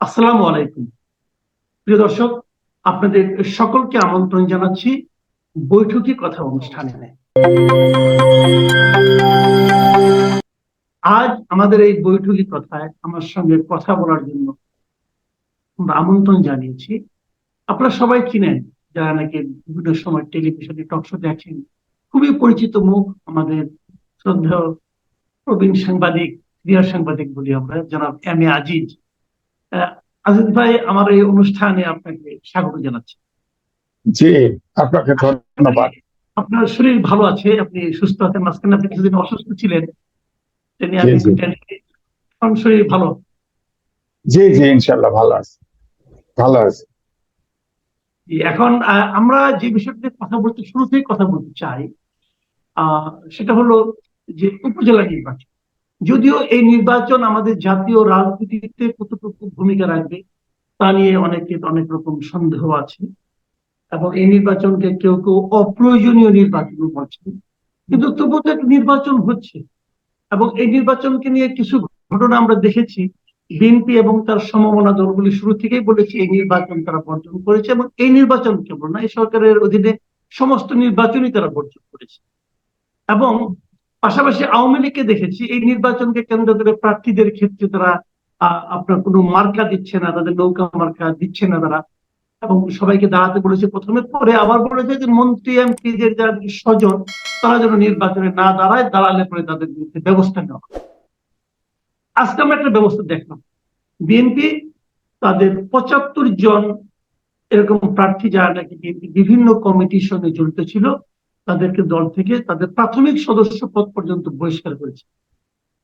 আসসালামু আলাইকুম। প্রিয় দর্শক, আপনাদের সকলকে আমন্ত্রণ জানাচ্ছি বৈঠকি কথা অনুষ্ঠানে। আজ আমাদের এই বৈঠকি কথায় আমার সঙ্গে কথা বলার জন্য আমরা আমন্ত্রণ জানিয়েছি। আপনারা সবাই চিনেন, যারা নাকি বিভিন্ন সময় টেলিভিশনে টকশো দেখেন, খুবই পরিচিত মুখ আমাদের শ্রদ্ধেয় প্রবীণ সাংবাদিক ক্রীড়া সাংবাদিক বলি আমরা, জনাব এম এ আজিজ। আজিজ ভাই আমার এই অনুষ্ঠানে আপনাকে স্বাগত জানাচ্ছি। জি আপনাকে ধন্যবাদ। আপনার শরীর ভালো আছে আপনি সুস্থ আছেন মাঝখানে আপনি কিছুদিন অসুস্থ ছিলেন। এখন শরীর ভালো? জি জি ইনশাল্লাহ ভালো আছে ভালো আছে। এখন আমরা যে বিষয়টি কথা বলতে শুরুতেই কথা বলতে চাই আহ, সেটা হলো যে উপজেলা নির্বাচন। যদিও এই নির্বাচন আমাদের জাতীয় রাজনীতিতে কতটুকু ভূমিকা রাখবে, তা নিয়ে অনেকের অনেক রকম সন্দেহ আছে এবং এই নির্বাচনকে কেউ কেউ অপ্রয়োজনীয় নির্বাচন বলছেন কিন্তু তবুও তো একটা নির্বাচন হচ্ছে এবং এই নির্বাচনকে নিয়ে কিছু ঘটনা আমরা দেখেছি। বিএনপি এবং তার সমমনা দলগুলি শুরু থেকেই বলেছে এই নির্বাচন তারা বর্জন করেছে এবং এই নির্বাচন কেবল না, এই সরকারের অধীনে সমস্ত নির্বাচনই তারা বর্জন করেছে। এবং পাশাপাশি আওয়ামী লীগকে দেখেছি, এই নির্বাচনকে কেন্দ্র করে প্রার্থীদের ক্ষেত্রে তারা আপনার কোনো মার্কা দিচ্ছে না, তাদের নৌকা মার্কা দিচ্ছে না তারা। এবং সবাইকে দাঁড়াতে বলেছে। প্রথমে পরে আবার বলেছে যে মন্ত্রী এমপিদের যারা স্বজন, তারা যেন নির্বাচনে না দাঁড়ায়, দাঁড়ালে পরে তাদের বিরুদ্ধে ব্যবস্থা নেওয়া। আজকে আমরা একটা ব্যবস্থা দেখলাম। বিএনপি তাদের পঁচাত্তর জন এরকম প্রার্থী যারা নাকি বিভিন্ন কমিটির সঙ্গে জড়িত ছিল তাদেরকে দল থেকে তাদের প্রাথমিক সদস্য পদ পর্যন্ত বহিষ্কার করেছে।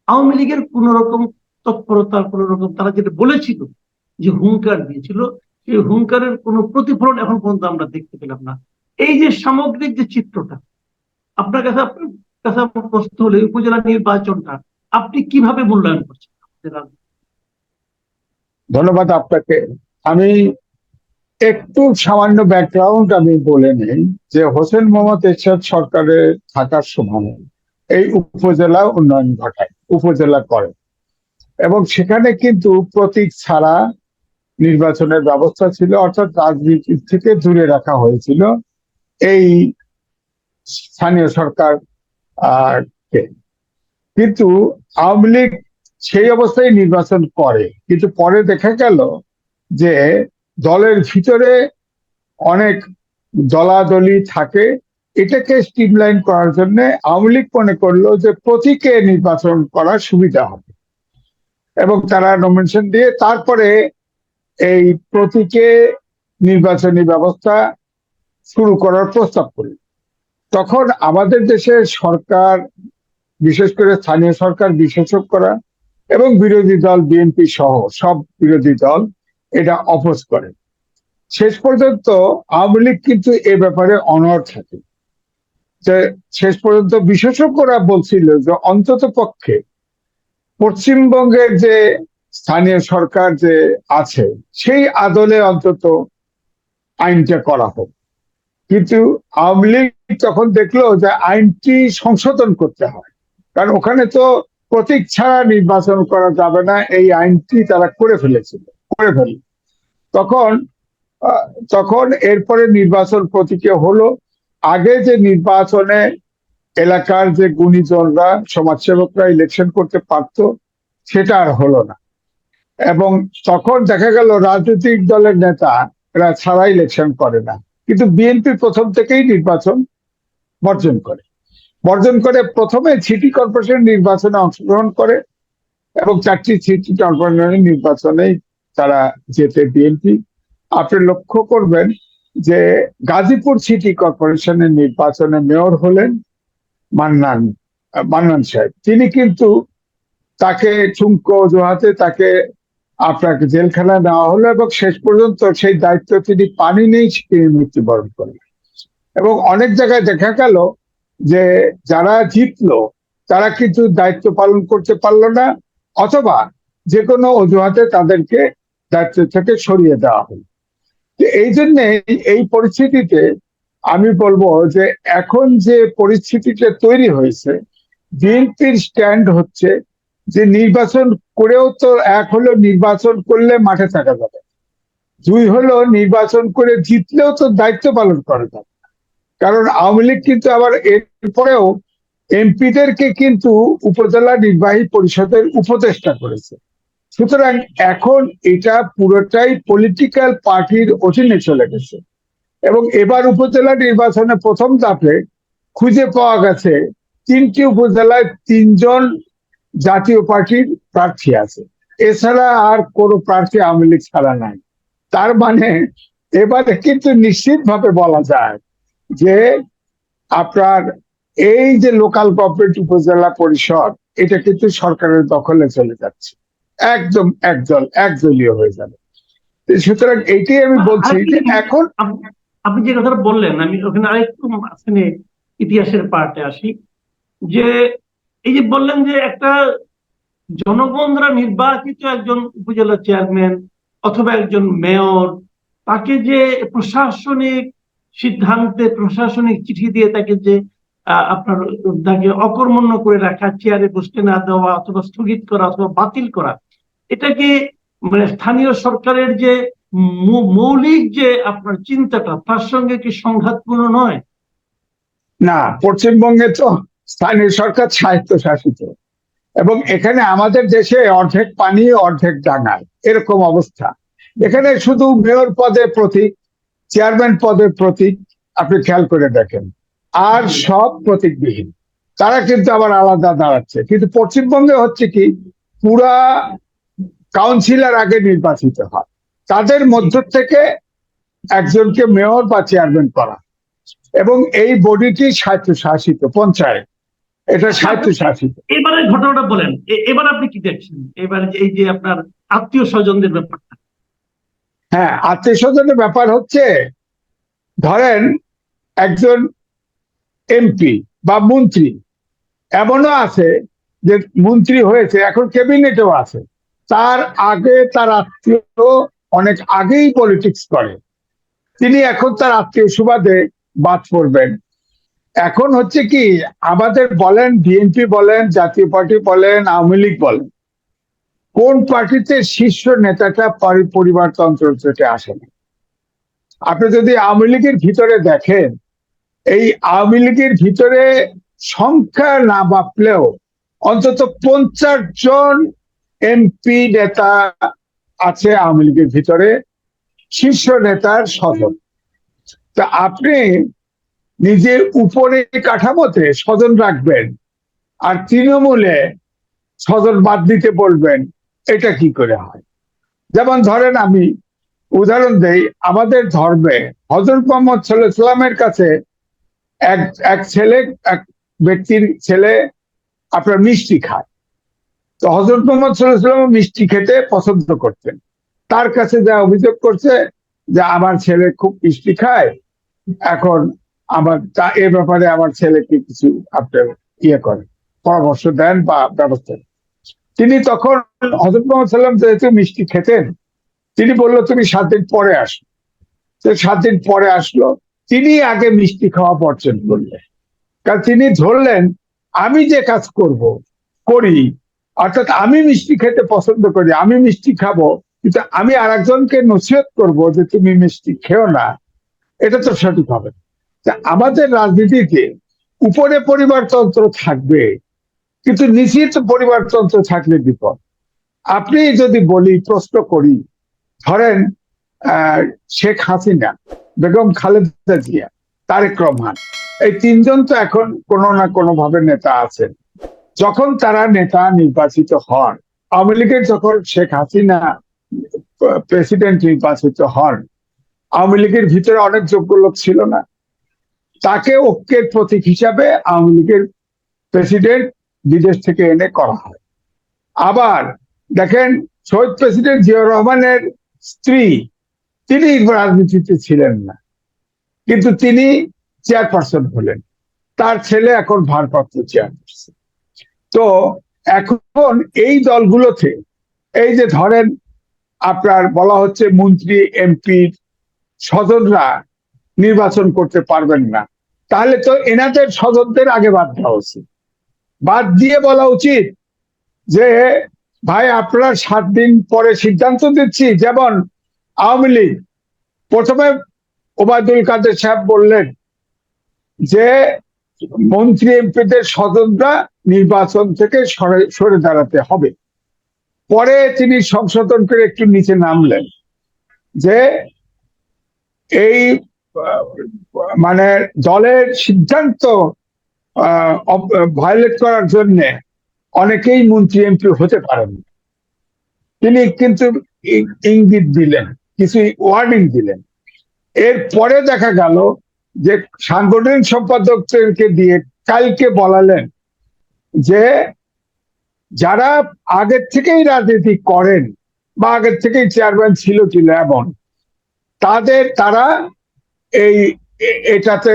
আওয়ামী লীগের কোন রকম তৎপরতা কোন রকম তারা যেটা বলেছিল যে হুঙ্কার দিয়েছিল, সেই হুঙ্কারের কোনো প্রতিফলন এখন পর্যন্ত আমরা দেখতে পেলাম না। এই যে সামগ্রিক যে চিত্রটা, আপনার কাছে আপনার কাছে আমার প্রশ্ন হলো উপজেলা নির্বাচনটা আপনি কীভাবে মূল্যায়ন করছেন? ধন্যবাদ আপনাকে। আমি একটু সামান্য ব্যাকগ্রাউন্ড আমি বলে নেই যে হোসেন মোহাম্মদ এরশাদ সরকারে থাকার সময় এই উপজেলা উন্নয়ন ঘটায়, উপজেলা করে। এবং সেখানে কিন্তু প্রতীক ছাড়া নির্বাচনের ব্যবস্থা ছিল, অর্থাৎ রাজনীতি থেকে দূরে রাখা হয়েছিল এই স্থানীয় সরকার কিন্তু আওয়ামী লীগ সেই অবস্থায় নির্বাচন করে, কিন্তু পরে দেখা গেল যে দলের ভিতরে অনেক দলাদলি থাকে। এটাকে স্ট্রিমলাইন করার জন্য আওয়ামী লীগ মনে করল যে প্রতীকে নির্বাচন করার সুবিধা হবে। এবং তারা নমিনেশন দিয়ে তারপরে এই প্রতীকে নির্বাচনী ব্যবস্থা শুরু করার প্রস্তাব করল। তখন আমাদের দেশের সরকার, বিশেষ করে স্থানীয় সরকার, বিশেষজ্ঞরা এবং বিরোধী দল, বিএনপি সহ সব বিরোধী দল এটা অপোজ করে। শেষ পর্যন্ত আওয়ামী লীগ কিন্তু এ ব্যাপারে অনড় থাকে। যে শেষ পর্যন্ত বিশেষজ্ঞরা বলছিল যে অন্তত পক্ষে পশ্চিমবঙ্গের যে স্থানীয় সরকার যে আছে, সেই আদলে অন্তত আইনটা করা হোক। কিন্তু আওয়ামী লীগ তখন দেখল যে আইনটি সংশোধন করতে হয়। কারণ ওখানে তো প্রতীক ছাড়া নির্বাচন করা যাবে না, এই আইনটি তারা করে ফেলেছিল। করে ফেল। তখন তখন এরপরে নির্বাচন প্রতীকে হলো, আগে যে নির্বাচনে এলাকার যে গুণীজনরা, সমাজসেবকরা ইলেকশন করতে পারত, সেটা আর হলো না। এবং তখন দেখা গেল রাজনৈতিক দলের নেতা এরা ছাড়া ইলেকশন করে না। কিন্তু বিএনপি প্রথম থেকেই নির্বাচন বর্জন করে। বর্জন করে প্রথমে সিটি কর্পোরেশন নির্বাচনে অংশগ্রহণ করে এবং চারটি সিটি কর্পোরেশনের নির্বাচনেই তারা যেতে বিএনপি। আপনি লক্ষ্য করবেন যে গাজীপুর সিটি কর্পোরেশনের নির্বাচনে মেয়র হলেন মান্নান মান্নান সাহেব। তিনি কিন্তু তাকে ঠুমক অজুহাতে তাকে আপনাকে জেলখানায় নেওয়া হলো এবং শেষ পর্যন্ত সেই দায়িত্ব তিনি পানি নেই তিনি মৃত্যুবরণ করলেন। এবং অনেক জায়গায় দেখা গেল যে যারা জিতলো, তারা কিন্তু দায়িত্ব পালন করতে পারল না, অথবা যে কোনো অজুহাতে তাদেরকে দায়িত্ব থেকে সরিয়ে দেওয়া হলো। এই জন্য এই পরিস্থিতিতে আমি বলব যে এখন যে পরিস্থিতিটা তৈরি হয়েছে, বিএনপির স্ট্যান্ড হচ্ছে যে নির্বাচন করেও তো এক হলো নির্বাচন করলে মাঠে থাকা যাবে। দুই হলো নির্বাচন করে জিতলেও তো দায়িত্ব পালন করা যাবে। কারণ আওয়ামী লীগ কিন্তু আবার এরপরেও এমপিদেরকে কিন্তু উপজেলা নির্বাহী পরিষদের উপদেষ্টা করেছে। সুতরাং এখন এটা পুরোটাই পলিটিক্যাল পার্টির অধীনে চলে গেছে। এবং এবার উপজেলা নির্বাচনে প্রথম ধাপে খুঁজে পাওয়া গেছে, তিনটি উপজেলায় তিনজন জাতীয় পার্টির প্রার্থী আছে। এছাড়া আর কোনো প্রার্থী আওয়ামী লীগ ছাড়া নাই। তার মানে এবারে কিন্তু নিশ্চিতভাবে বলা যায় যে আপনার এই যে লোকাল গভর্নমেন্ট উপজেলা পরিষদ, এটা কিন্তু সরকারের দখলে চলে যাচ্ছে। একদম একদল একদলীয় হয়ে যাবে। সুতরাং এইটাই আমি বলছি যে এখন আপনি যে কথাটা বললেন আমি ওখানে আরেকটু মাঝখানে ইতিহাসের পার্টে আসি যে এই যে বললেন যে একটা জনগণ দ্বারা নির্বাচিত একজন উপজেলা চেয়ারম্যান অথবা একজন মেয়র তাকে যে প্রশাসনিক সিদ্ধান্তে প্রশাসনিক চিঠি দিয়ে তাকে যে আপনার তাকে অকর্মণ্য করে রাখা, চেয়ারে বসতে না দেওয়া অথবা স্থগিত করা অথবা বাতিল করা, এটাকে মানে স্থানীয় সরকারের যে মৌলিক যে আপনার চিন্তাটা, তার সঙ্গে কি সংঘাতপূর্ণ নয়? না, পশ্চিমবঙ্গে তো স্থানীয় সরকার সাহিত্য শাসিত এবং এখানে আমাদের দেশে অর্ধেক পানি, অর্ধেক ডাঙায় এরকম অবস্থা। এখানে শুধু মেয়র পদের প্রতীক, চেয়ারম্যান পদের প্রতীক, আপনি খেয়াল করে দেখেন। আর সব প্রতীকবিহীন। তারা কিন্তু আবার আলাদা দাঁড়াচ্ছে। কিন্তু পশ্চিমবঙ্গে হচ্ছে কি পুরা কাউন্সিলর আগে নির্বাচিত হয়। তাদের মধ্য থেকে একজনকে মেয়র বা চেয়ারম্যান করা। এবং এই বডিটি স্বায়ত্তশাসিত পঞ্চায়েত। এটা স্বায়ত্তশাসিত। এবারে ঘটনাটা বলেন এবার আপনি কি দেখছেন? এবারে এই যে আপনার আত্মীয় স্বজনদের ব্যাপারটা। হ্যাঁ আত্মীয় স্বজনের ব্যাপার হচ্ছে ধরেন একজন এমপি বা মন্ত্রী, এমনও আছে যে মন্ত্রী হয়েছে, এখন ক্যাবিনেটেও আছে। তার আগে তার আত্মীয় অনেক আগেই পলিটিক্স করে। তিনি এখন তার আত্মীয় সুবাদে বাদ পড়বেন। এখন হচ্ছে কি, আমাদের বলেন বিএনপি বলেন, জাতীয় পার্টি বলেন, আওয়ামী লীগ বলেন, কোন পার্টিতে শীর্ষ নেতাটা পরি- পরিবারতন্ত্র থেকে আসে আপনি যদি আওয়ামী লীগের ভিতরে দেখেন এই আওয়ামী লীগের ভিতরে সংখ্যা না বাপলেও অন্তত পঞ্চাশ জন এমপি নেতা আছে আওয়ামী লীগের ভিতরে, শীর্ষ নেতার স্বজন। তা আপনি নিজের উপরে কাঠামোতে স্বজন রাখবেন আর তৃণমূলে স্বজন বাদ দিতে বলবেন, এটা কি করে হয়? যেমন ধরেন আমি উদাহরণ দেই, আমাদের ধর্মে হজরত মোহাম্মদ সাল্লামের কাছে এক এক ছেলে, এক ব্যক্তির ছেলে আপনার মিষ্টি খায়। তো হজরত মোহাম্মদ সাল্লাম মিষ্টি খেতে পছন্দ করতেন। তার কাছে যা অভিযোগ করছে যে আমার ছেলে খুব মিষ্টি খায়, এখন আমার তা, এ ব্যাপারে আমার ছেলেকে কিছু আপনার ইয়ে করেন, পরামর্শ দেন বা ব্যবস্থা। তিনি তখন হজরত মোহাম্মদ সাল্লাম যেহেতু মিষ্টি খেতেন, তিনি বলল, তুমি সাত দিন পরে আসো। তো সাত দিন পরে আসলো তিনি আগে মিষ্টি খাওয়া বর্জন করলেন কারণ তিনি ধরলেন, আমি যে কাজ করব, করি, অর্থাৎ আমি মিষ্টি খেতে পছন্দ করি, আমি মিষ্টি খাব, কিন্তু আমি আর একজনকে নসিহত করব যে তুমি মিষ্টি খেও না, এটা তো সঠিক হবে। আমাদের রাজনীতিতে উপরে পরিবারতন্ত্র থাকবে, কিন্তু নিশ্চিত পরিবারতন্ত্র থাকলে বিপদ আপনি যদি বলি, প্রশ্ন করি, ধরেন শেখ হাসিনা বেগম খালেদা জিয়া, তারেক রহমান। এই তিনজন তো এখন কোনো না কোনো ভাবে নেতা আছেন। যখন তারা নেতা নির্বাচিত হন, আওয়ামী লীগের যখন শেখ হাসিনা প্রেসিডেন্ট নির্বাচিত হন, আওয়ামী লীগের ভিতরে অনেক যোগ্য লোক ছিল না। তাকে ঐক্যের প্রতীক হিসাবে আওয়ামী লীগের প্রেসিডেন্ট বিদেশ থেকে এনে করা হয়। আবার দেখেন, শহীদ প্রেসিডেন্ট জিয়াউর রহমানের স্ত্রী তিনি রাজনীতিতে ছিলেন না। কিন্তু তিনি চেয়ারপারসন হলেন। তার ছেলে এখন ভারপ্রাপ্ত চেয়ারপারসন তো এখন এই দলগুলোতে, এই যে ধরেন আপনার বলা হচ্ছে মন্ত্রী, এমপি স্বজনরা নির্বাচন করতে পারবেন না, তাহলে তো এনাদের স্বজনদের আগে বাদ দেওয়া উচিত। বাদ দিয়ে বলা উচিত যে, ভাই আপনারা সাত দিন পরে সিদ্ধান্ত দিচ্ছি, যেমন আওয়ামী লীগ প্রথমে ওবায়দুল কাদের সাহেব বললেন যে মন্ত্রী এমপিদের স্বতন্ত্রা নির্বাচন থেকে সরে সরে দাঁড়াতে হবে। পরে তিনি সংশোধন করে একটু নিচে নামলেন যে এই মানে দলের সিদ্ধান্ত ভায়োলেট করার জন্য অনেকেই মন্ত্রী এমপি হতে পারেন তিনি কিন্তু ইঙ্গিত দিলেন। কিছু ওয়ার্নিং দিলেন। এরপরে দেখা গেল যে সাংগঠনিক সম্পাদকদেরকে দিয়ে কালকে বলালেন যে যারা আগের থেকেই রাজনীতি করেন বা আগের থেকেই চেয়ারম্যান ছিল ছিল এমন, তাদের তারা এই এটাতে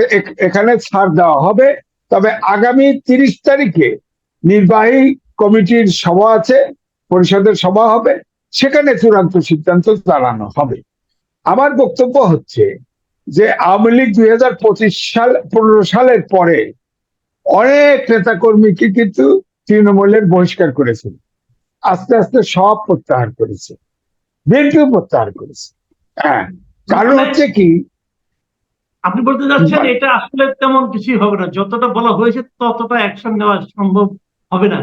এখানে ছাড় দেওয়া হবে। তবে আগামী তিরিশ তারিখে নির্বাহী কমিটির সভা আছে, পরিষদের সভা হবে। সেখানে চূড়ান্ত সিদ্ধান্ত জানানো হবে। আমার বক্তব্য হচ্ছে যে আওয়ামী লীগ দুই হাজার পঁচিশ সাল, পনেরো সালের পরে অনেক নেতাকর্মীকে কিন্তু তৃণমূলের বহিষ্কার করেছিল আস্তে আস্তে সব প্রত্যাহার করেছে। বিএনপিও প্রত্যাহার করেছে। হ্যাঁ কারণ হচ্ছে কি, আপনি বলতে যাচ্ছেন এটা আসলে তেমন কিছুই হবে না। যতটা বলা হয়েছে ততটা অ্যাকশন নেওয়া সম্ভব হবে না।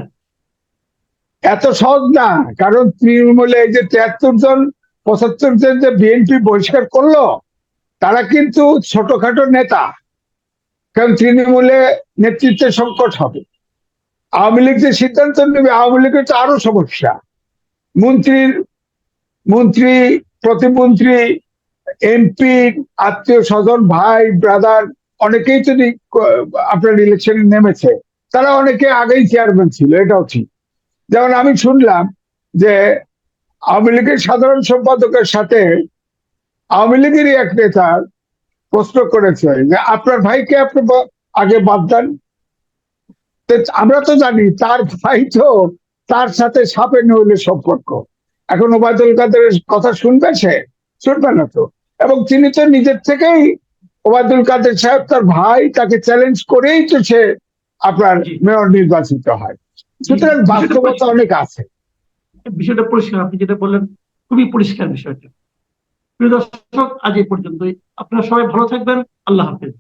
এত সহজ না, কারণ তৃণমূলে এই যে তিয়াত্তর জন, পঁচাত্তর জন যে বিএনপি বহিষ্কার করল, তারা কিন্তু ছোটখাটো নেতা। কারণ তৃণমূলে নেতৃত্বের সংকট হবে। আওয়ামী লীগ যে সিদ্ধান্ত নেবে, আওয়ামী লীগের তো আরও সমস্যা। মন্ত্রীর, মন্ত্রী, প্রতিমন্ত্রী, এমপি, আত্মীয় স্বজন, ভাই, ব্রাদার, অনেকেই নি- আপনার ইলেকশনে নেমেছে। তারা অনেকে আগেই চেয়ারম্যান ছিল, এটাও ঠিক। যেমন আমি শুনলাম যে আওয়ামী লীগের সাধারণ সম্পাদকের সাথে আওয়ামী লীগেরই এক নেতা প্রশ্ন করেছে যে আপনার ভাইকে আপনি আগে বাদ দেন। আমরা তো জানি তার ভাই তো তার সাথে সাপে নইলে সম্পর্ক। এখন ওবায়দুল কাদের কথা শুনবে সে? শুনবে না তো। এবং তিনি তো নিজের থেকেই ওবায়দুল কাদের সাহেব তার ভাই তাকে চ্যালেঞ্জ করেই তো সে আপনার মেয়র নির্বাচিত হয়। সুতরাং বাস্তবতা অনেক আছে। বিষয়টা পরিষ্কার আপনি যেটা বললেন খুবই পরিষ্কার বিষয়টা। প্রিয় দর্শক আজ এই পর্যন্তই। আপনারা সবাই ভালো থাকবেন। আল্লাহ হাফেজ।